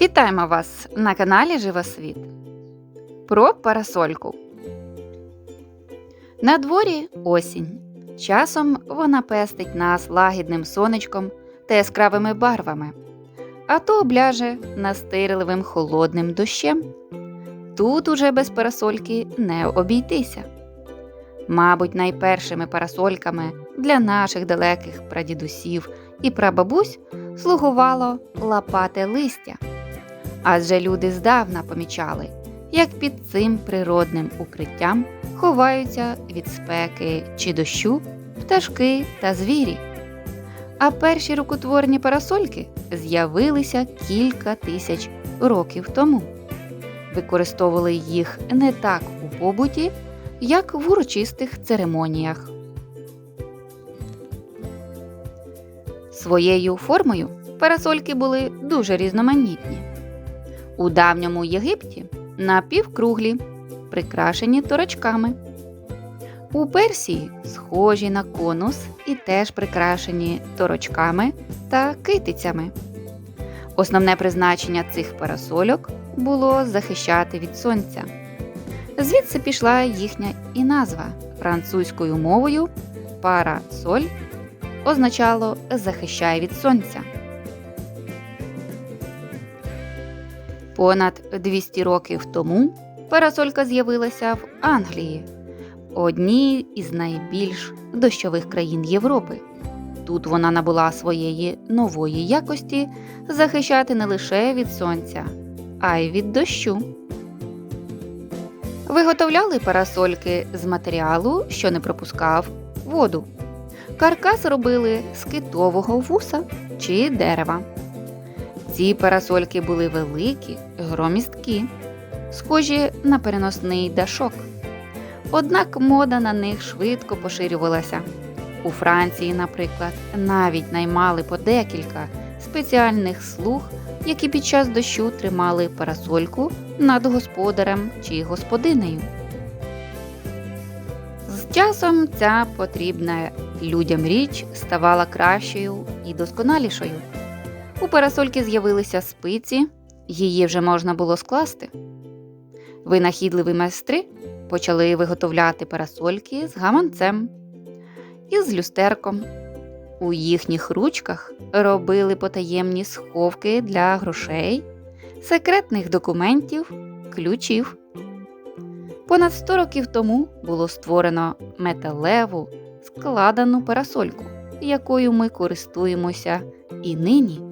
Вітаємо вас на каналі Живосвіт. Про парасольку. На дворі осінь. Часом вона пестить нас лагідним сонечком та яскравими барвами, а то обляже настирливим холодним дощем. Тут уже без парасольки не обійтися. Мабуть, найпершими парасольками для наших далеких прадідусів і прабабусь слугувало лапате листя. Адже люди здавна помічали, як під цим природним укриттям ховаються від спеки чи дощу пташки та звірі. А перші рукотворні парасольки з'явилися кілька тисяч років тому. Використовували їх не так у побуті, як в урочистих церемоніях. Своєю формою парасольки були дуже різноманітні. У давньому Єгипті напівкруглі, прикрашені торочками. У Персії схожі на конус і теж прикрашені торочками та китицями. Основне призначення цих парасольок було захищати від сонця. Звідси пішла їхня і назва французькою мовою парасоль означало захищає від сонця. Понад 200 років тому парасолька з'явилася в Англії, одній із найбільш дощових країн Європи. Тут вона набула своєї нової якості захищати не лише від сонця, а й від дощу. Виготовляли парасольки з матеріалу, що не пропускав воду. Каркас робили з китового вуса чи дерева. Ці парасольки були великі, громісткі, схожі на переносний дашок. Однак мода на них швидко поширювалася. У Франції, наприклад, навіть наймали по декілька спеціальних слуг, які під час дощу тримали парасольку над господарем чи господинею. З часом ця потрібна людям річ ставала кращою і досконалішою. У парасольки з'явилися спиці, її вже можна було скласти. Винахідливі майстри почали виготовляти парасольки з гаманцем і з люстерком. У їхніх ручках робили потаємні сховки для грошей, секретних документів, ключів. Понад 100 років тому було створено металеву складену парасольку, якою ми користуємося і нині.